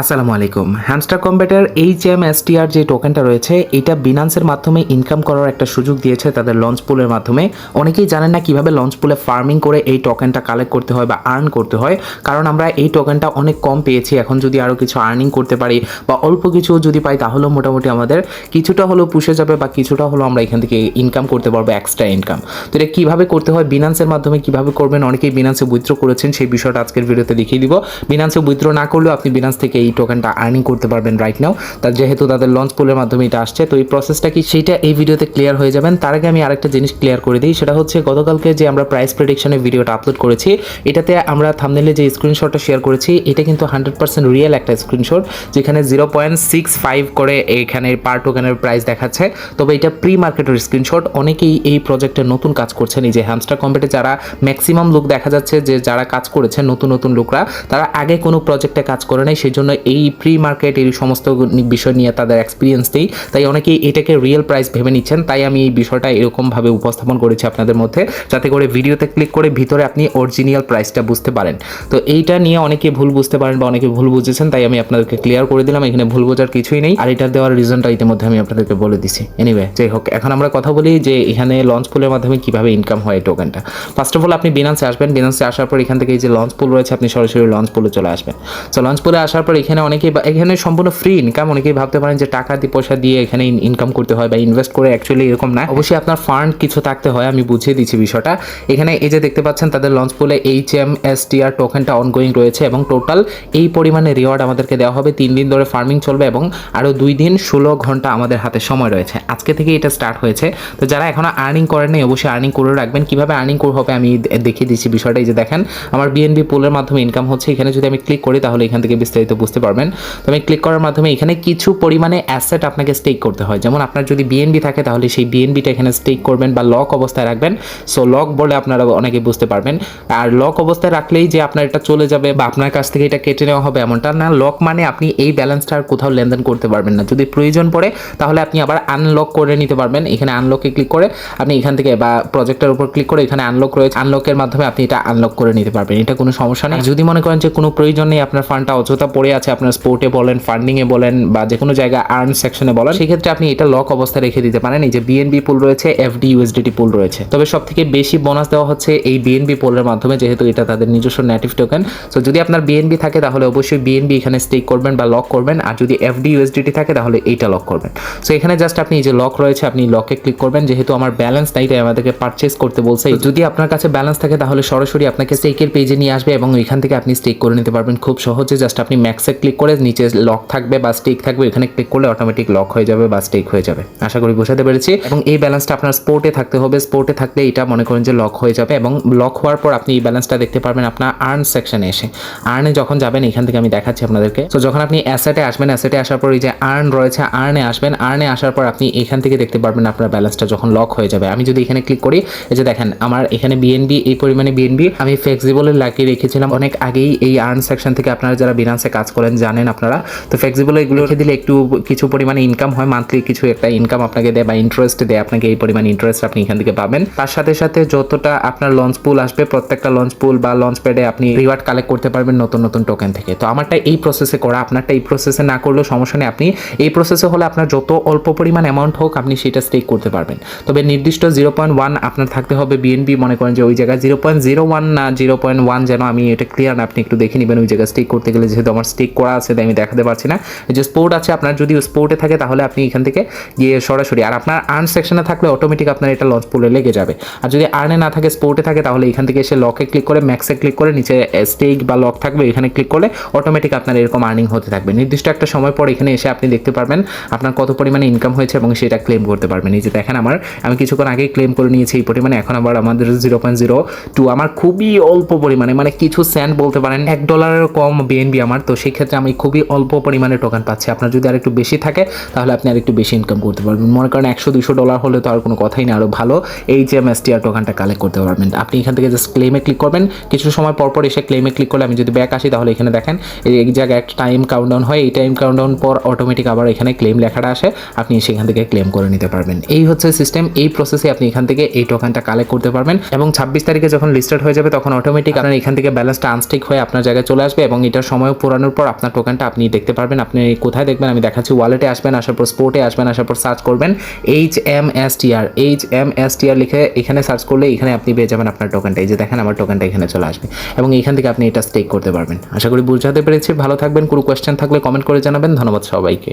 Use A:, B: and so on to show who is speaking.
A: আসসালামু আলাইকুম। Hamster Kombat H M S T R যে টোকেনটা রয়েছে, এটা বিনান্সের মাধ্যমে ইনকাম করার একটা সুযোগ দিয়েছে তাদের লঞ্চ পুলের মাধ্যমে। অনেকেই জানেন না কীভাবে লঞ্চ পুলে ফার্মিং করে এই টোকেনটা কালেক্ট করতে হয় বা আর্ন করতে হয়। কারণ আমরা এই টোকেনটা অনেক কম পেয়েছি, এখন যদি আরও কিছু আর্নিং করতে পারি বা অল্প কিছু যদি পাই, তাহলেও মোটামুটি আমাদের কিছুটা হলেও পুষে যাবে বা কিছুটা হলেও আমরা এখান থেকে ইনকাম করতে পারব এক্সট্রা ইনকাম তো এটা কীভাবে করতে হয় বিনান্সের মাধ্যমে কীভাবে করবেন, অনেকেই বিনান্সে উইথড্র করেছেন, সেই বিষয়টা আজকের ভিডিওতে দেখিয়ে দিব। বিনান্সে উইথড্র না করলেও আপনি বিনান্স থেকে এই টোকেনটা আর্নিং করতে পারবেন রাইট নাও তার যেহেতু তাদের লঞ্চ পুলের মাধ্যমে এটা আসছে, তো এই প্রসেসটা কি সেটা এই ভিডিওতে ক্লিয়ার হয়ে যাবেন। তার আগে আমি আরেকটা জিনিস ক্লিয়ার করে দিই, সেটা হচ্ছে গতকালকে যে আমরা প্রাইস প্রেডিকশনের ভিডিওটা আপলোড করেছি, এটাতে আমরা থামনেলে যে স্ক্রিনশটটা শেয়ার করেছি, এটা কিন্তু হান্ড্রেড পার্সেন্ট রিয়েল একটা স্ক্রিনশট যেখানে জিরো পয়েন্ট সিক্স ফাইভ করে এখানে পার টোকেনের প্রাইস দেখাচ্ছে। তবে এটা প্রি মার্কেটের স্ক্রিনশট অনেকেই এই প্রজেক্টে নতুন কাজ করছেন, এই যে হ্যামস্টার কম্পিউটে যারা ম্যাক্সিমাম লোক দেখা যাচ্ছে, যে যারা কাজ করেছে নতুন নতুন লোকরা, তারা আগে কোনো প্রজেক্টে কাজ করে নাই, সেই জন্য এই প্রি মার্কেট এই সমস্ত বিষয় নিয়ে তাদের এক্সপিরিয়েন্স নেই তাই অনেকেই এটাকে রিয়েল প্রাইস ভেবে নিচ্ছেন, তাই আমি এই বিষয়টা এরকমভাবে উপস্থাপন করেছি আপনাদের মধ্যে, যাতে করে ভিডিওতে ক্লিক করে ভিতরে আপনি অরিজিনাল প্রাইসটা বুঝতে পারেন। তো এইটা নিয়ে অনেকে ভুল বুঝতে পারেন বা অনেকে ভুল বুঝেছেন, তাই আমি আপনাদেরকে ক্লিয়ার করে দিলাম, এখানে ভুল বোঝার কিছুই নেই। আর এটা দেওয়ার রিজনটা ইতিমধ্যে আমি আপনাদেরকে বলে দিছি। এনিওয়ে যাই হোক, এখন আমরা কথা বলি যে এখানে লঞ্চ পুলের মাধ্যমে কীভাবে ইনকাম হয় এই টোকেনটা ফার্স্ট অফ অল আপনি বিনান্সে আসবেন। বিনান্সে আসার পর এখান থেকে এই যে লঞ্চ পুল রয়েছে, আপনি সরাসরি লঞ্চ পুলে চলে আসবেন। তো লঞ্চ পুলে আসার পর এখানে অনেকেই এখানে সম্পূর্ণ ফ্রি ইনকাম অনেকেই ভাবতে পারেন যে টাকা দিয়ে, পয়সা দিয়ে এখানে ইনকাম করতে হয় বা ইনভেস্ট করে অ্যাকচুয়ালি এরকম না। অবশ্যই আপনার ফান্ড কিছু থাকতে হয়, আমি বুঝিয়ে দিচ্ছি বিষয়টা। এখানে এই যে দেখতে পাচ্ছেন, তাদের লঞ্চ পুলে H M S T R টোকেনটা অনগোয়িং রয়েছে এবং টোটাল এই পরিমাণে রিওয়ার্ড আমাদেরকে দেওয়া হবে। তিন দিন ধরে ফার্মিং চলবে এবং আরও দুই দিন ষোলো ঘণ্টা আমাদের হাতে সময় রয়েছে। আজকে থেকে এটা স্টার্ট হয়েছে। তো যারা এখনও আর্নিং করেন অবশ্যই আর্নিং করে রাখবেন। কীভাবে আর্নিং করে হবে আমি দেখিয়ে দিচ্ছি বিষয়টা। এই যে দেখেন, আমার বিএনবি পুলের মাধ্যমে ইনকাম হচ্ছে। এখানে যদি আমি ক্লিক করি, তাহলে এখান থেকে বিস্তারিত বুঝতে পারবেন। তো আমি ক্লিক করার মাধ্যমে এখানে কিছু পরিমাণে অ্যাসেট আপনাকে স্টেক করতে হয়। যেমন আপনার যদি বিএনবি থাকে, তাহলে সেই বিএনবিটা এখানে স্টেক করবেন বা লক অবস্থায় রাখবেন। সো লক বলে আপনারা অনেকে বুঝতে পারবেন। আর লক অবস্থায় রাখলেই যে আপনার এটা চলে যাবে বা আপনার কাছ থেকে এটা কেটে নেওয়া হবে এমনটা না। লক মানে আপনি এই ব্যালেন্সটা আর কোথাও লেনদেন করতে পারবেন না। যদি প্রয়োজন পড়ে, তাহলে আপনি আবার আনলক করে নিতে পারবেন। এখানে আনলকে ক্লিক করে আপনি এখান থেকে বা প্রজেক্টের উপর ক্লিক করে এখানে আনলক রয়েছে। আনলকের মাধ্যমে আপনি এটা আনলক করে নিতে পারবেন। এটা কোনো সমস্যা নেই। যদি মনে করেন যে কোনো প্রয়োজন নেই, আপনার ফান্ডটা অযথা পড়ে আপনার স্পোর্টে বলেন ফান্ডিংয়ে বলেন, বা যে কোনো জায়গায় আর্ন সেকশনে বলেন, সেক্ষেত্রে আপনি এটা লক অবস্থায় রেখে দিতে পারেন। এই যে বিএনবি পুল রয়েছে এফডি ইউএসডিটি পুল রয়েছে। তবে সব থেকে বেশি বোনাস দেওয়া হচ্ছে এই বিএনবি পুলের মাধ্যমে, যেহেতু এটা তাদের নিজস্ব নেটিভ টোকেন সো যদি আপনার বিএনবি থাকে, তাহলে অবশ্যই বিএনবি এখানে স্টেক করবেন বা লক করবেন। আর যদি এফডি ইউএসডিটি থাকে, তাহলে এইটা লক করবেন। সো এখানে জাস্ট আপনি যে লক রয়েছে, আপনি লকে ক্লিক করবেন। যেহেতু আমার ব্যালেন্স নাই, তাই আমাদেরকে পারচেস করতে বলছে। যদি আপনার কাছে ব্যালেন্স থাকে, তাহলে সরাসরি আপনাকে স্টেকের পেজে নিয়ে আসবে এবং এখান থেকে আপনি স্টেক করে নিতে পারবেন। খুব সহজে জাস্ট আপনি ম্যাক্সে ক্লিক করে নিচে লক থাকবে বা স্টেক থাকবে এখানে ক্লিক করলে অটোমেটিক লক হয়ে যাবে বা স্টেক হয়ে যাবে। আশা করি বোঝাতে পেরেছি। এবং এই ব্যালেন্সটা আপনার স্পোর্টে থাকতে হবে। স্পোর্টে থাকলে এটা মনে করেন যে লক হয়ে যাবে এবং লক হওয়ার পর আপনি এই ব্যালেন্সটা দেখতে পারবেন আপনার আর্ন সেকশনে এসে। আর্নে যখন যাবেন, এখান থেকে আমি দেখাচ্ছি আপনাদেরকে। তো যখন আপনি অ্যাসেটে আসবেন অ্যাসেটে আসার পর এই যে আর্ন রয়েছে আর্নে আসবেন আর্নে আসার পর আপনি এখান থেকে দেখতে পারবেন আপনার ব্যালেন্সটা যখন লক হয়ে যাবে। আমি যদি এখানে ক্লিক করি, এই যে দেখেন, আমার এখানে বিএনবি এই পরিমাণে বিএনবি আমি ফ্লেক্সিবলে লাগিয়ে রেখেছিলাম। অনেক আগেই এই আর্ন সেকশন থেকে আপনারা যারা বিনান্সে কাজ করেন জানেন আপনারা। তো ফ্লেক্সিবল এগুলো রেখে দিলে একটু কিছু পরিমাণে ইনকাম হয় মান্থলি কিছু একটা ইনকাম আপনাকে দেয় বা ইন্টারেস্ট দেয় আপনাকে এই পরিমাণ ইন্টারেস্ট আপনি এখান থেকে পাবেন। তার সাথে সাথে যতটা আপনার লঞ্চ পুল আসবে প্রত্যেকটা লঞ্চ পুল বা লঞ্চ প্যাডে আপনি রিওয়ার্ড কালেক্ট করতে পারবেন নতুন নতুন টোকেন থেকে। তো আমারটা এই প্রসেসে করা আপনারটা এই প্রসেসে না করলেও সমস্যা নেই। আপনি এই প্রসেসে হলে আপনার যত অল্প পরিমাণ অ্যামাউন্ট হোক আপনি সেটা স্টেক করতে পারবেন। তবে নির্দিষ্ট জিরো পয়েন্ট ওয়ান আপনার থাকতে হবে বিএনবি মনে করেন যে ওই জায়গায় জিরো পয়েন্ট জিরো ওয়ান না জিরো পয়েন্ট ওয়ান যেন আমি এটা ক্লিয়ার না আপনি একটু দেখে নেবেন ওই জায়গায় স্টেক করতে গেলে যেহেতু আমার স্টেক করা আছে, তাই আমি দেখাতে পারছি না। যে স্পোর্ট আছে, আপনার যদি স্পোর্টে থাকে, তাহলে আপনি এখান থেকে গিয়ে সরাসরি, আর আপনার আর্ন সেকশনে থাকলে অটোমেটিক আপনার এটা লঞ্চ পুলে লেগে যাবে। আর যদি আর্নে না থাকে স্পোর্টে থাকে, তাহলে এখান থেকে এসে লকে ক্লিক করে ম্যাক্সে ক্লিক করে, নিচে স্টেক বা লক থাকবে, এখানে ক্লিক করলে অটোমেটিক আপনার এরকম আর্নিং হতে থাকবে। নির্দিষ্ট একটা সময় পর এখানে এসে আপনি দেখতে পারবেন, আপনার কত পরিমাণে ইনকাম হয়েছে এবং সেটা ক্লেম করতে পারবেন। এই যে দেখেন আমার, আমি কিছুক্ষণ আগেই ক্লেম করে নিয়েছি এই পরিমাণে, এখন আবার আমাদের জিরো পয়েন্ট জিরো টু আমার খুবই অল্প পরিমাণে মানে কিছু সেন্ট বলতে পারেন, এক ডলারের কম বিএনবি আমার, তো সেই ক্ষেত্রে আমি খুবই অল্প পরিমাণে টোকেন পাচ্ছি। আপনার যদি আর একটু বেশি থাকে, তাহলে আপনি আর একটু বেশি ইনকাম করতে পারবেন। মনে করেন একশো, দুশো ডলার হলে তো আর কোনো কথাই না। আরও ভালো এই যে এমএসটিআর টোকেনটা কালেক্ট করতে পারবেন। আপনি এখান থেকে জাস্ট ক্লেমে ক্লিক করবেন। কিছু সময় পর পর এসে ক্লেমে ক্লিক করলে আমি যদি ব্যাক আসি, তাহলে এখানে দেখেন, এই এক জায়গায় একটা টাইম কাউন্টডাউন হয়। এই টাইম কাউন্টডাউন পর অটোমেটিক আবার এখানে ক্লেম লেখাটা আসে। আপনি সেখান থেকে ক্লেম করে নিতে পারবেন। এই হচ্ছে সিস্টেম এই প্রসেসে আপনি এখান থেকে এই টোকেনটা কালেক্ট করতে পারবেন। এবং ছাব্বিশ তারিখে যখন লিস্টেড হয়ে যাবে, তখন অটোমেটিক আপনার এখান থেকে ব্যালেন্সটা আনস্টিক হয়ে আপনার জায়গায় চলে আসবে এবং এটার সময় পুরানোর পর পর আপনার টোকেনটা আপনি দেখতে পারবেন, আপনি কোথায় দেখবেন, আমি দেখাচ্ছি ওয়ালেটে আসবেন, আসার পর স্পোর্টে আসবেন, আসার পর সার্চ করবেন H M S T R H M S T R লিখে এখানে সার্চ করলে এখানে আপনি পেয়ে যাবেন আপনার টোকেনটা এই যে দেখেন আমার টোকেনটা এখানে চলে আসবে। এবং এখান থেকে আপনি এটা স্টেক করতে পারবেন। আশা করি বুঝাতে পেরেছি, ভালো থাকবেন, কোনো কোয়েশ্চেন থাকলে কমেন্ট করে জানাবেন, ধন্যবাদ সবাইকে।